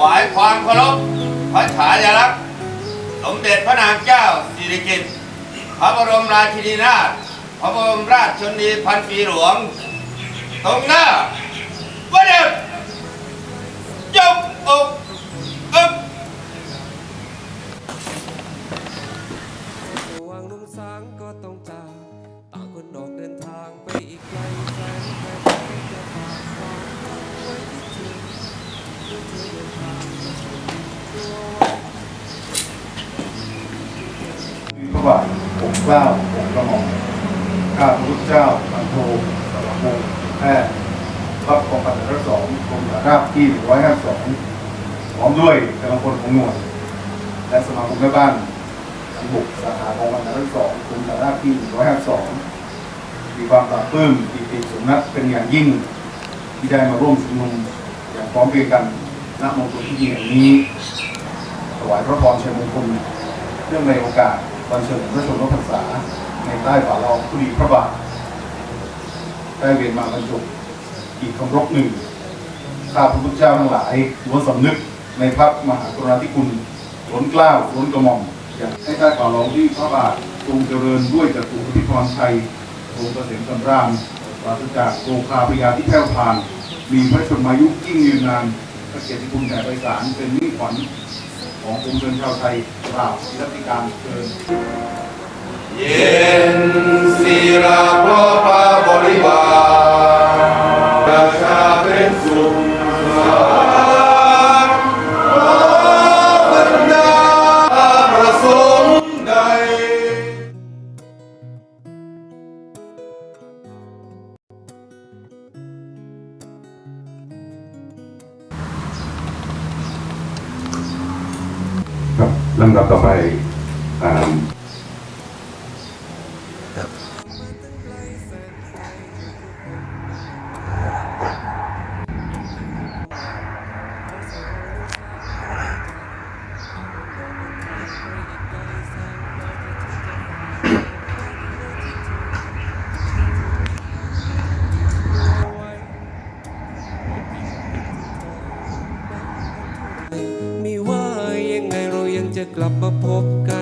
ความเคารพพระฉายาลักษณ์สมเด็จพระนางเจ้าสิริกิติ์พระบรมราชินีนาถพระบรมราชชนีพันปีหลวง ตรงหน้าวันเดียวยกอกอึบวางหนุ่มสางก็ต้อง ระบาทผมเกล้าผมกระหม่อมข้าพระพุทธเจ้าพันโทสารวงศ์แพทย์รับกองพันธุ์ที่สองกรมฐานราบที่ร้อยห้าสองพร้อมด้วยกำลังพลของหน่วยและสมาคมแม่บ้านทั้งบุกสาขากองพันธุ์สองกรมฐานราบที่ร้อยห้าสองมีความปลาบปลื้มปีติสมนักเป็นอย่างยิ่ง ที่ได้มาร่วมชุมนุมอย่างพร้อมเพรียงกันณมณฑลพิธีแห่งนี้ถวายพระพรชัยมงคลเนื่องในโอกาส วันเฉลิมพระชนมพรรษาในใต้ฝ่าละอองธุลีพระบาทได้เวียนมาบรรจบอีกคำรบหนึ่งข้าพระพุทธเจ้าทั้งหลายล้วนสำนึกในพระมหากรุณาธิคุณล้นเกล้าล้นกระหม่อมอยากให้ใต้ฝ่าละอองที่พระบาททรงเจริญด้วยจตุรพิธรชัยทรงเกษมสำราญปราศจากโรคาพยาที่แผ่วพราน มีพระชนมายุยิ่งยืนนานพระเกียรติคุณแด่ไพศาลเป็น ขวัญขององค์ชนชาวไทยกราบรัติการเชิญเย็นศิราพระพระบริวารประชาเป็นสุข ลำดับต่อไป กลับมาพบกัน